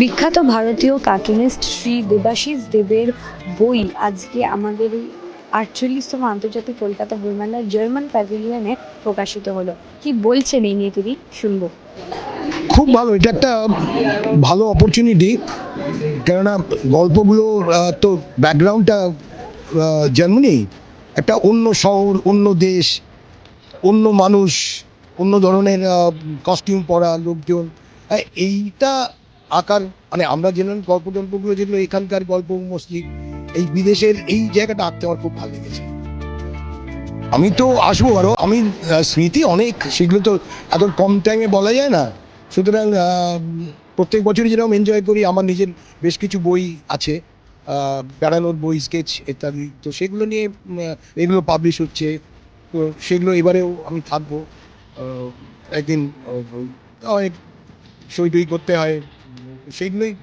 বিখ্যাত ভারতীয় কার্টুনিস্ট শ্রী দেবাশিস দেবের বই আজকে আমাদের এই আটচল্লিশতম আন্তর্জাতিক কলকাতা বইমেলার জার্মান প্যাভিলিয়নে প্রকাশিত হলো। কি বলছেন এই নিয়ে তিনি? শুনব। খুব ভালো, এটা একটা ভালো অপরচুনিটি কেননা গল্পগুলো তো ব্যাকগ্রাউন্ডটা জার্মানি একটা অন্য শহর, অন্য দেশ, অন্য মানুষ, অন্য ধরনের কস্টিউম পরা লোকজন। এইটা আকার মানে আমরা জেনারেল গল্প টল্পগুলো যেগুলো এখানকার গল্প, মসজিদ, এই বিদেশের এই জায়গাটা আঁকতে আমার খুব ভালো লেগেছে। আমি তো আসব আরও আমি স্মৃতি অনেক, সেগুলো তো এত কম টাইমে বলা যায় না। সুতরাং প্রত্যেক বছরই যেরকম এনজয় করি, আমার নিজের বেশ কিছু বই আছে বেড়ানোর বই স্কেচ ইত্যাদি। তো সেগুলো নিয়ে এগুলো পাবলিশ হচ্ছে। তো সেগুলো এবারেও আমি থাকব। একদিন অনেক সই টই করতে হয়। Exceedingly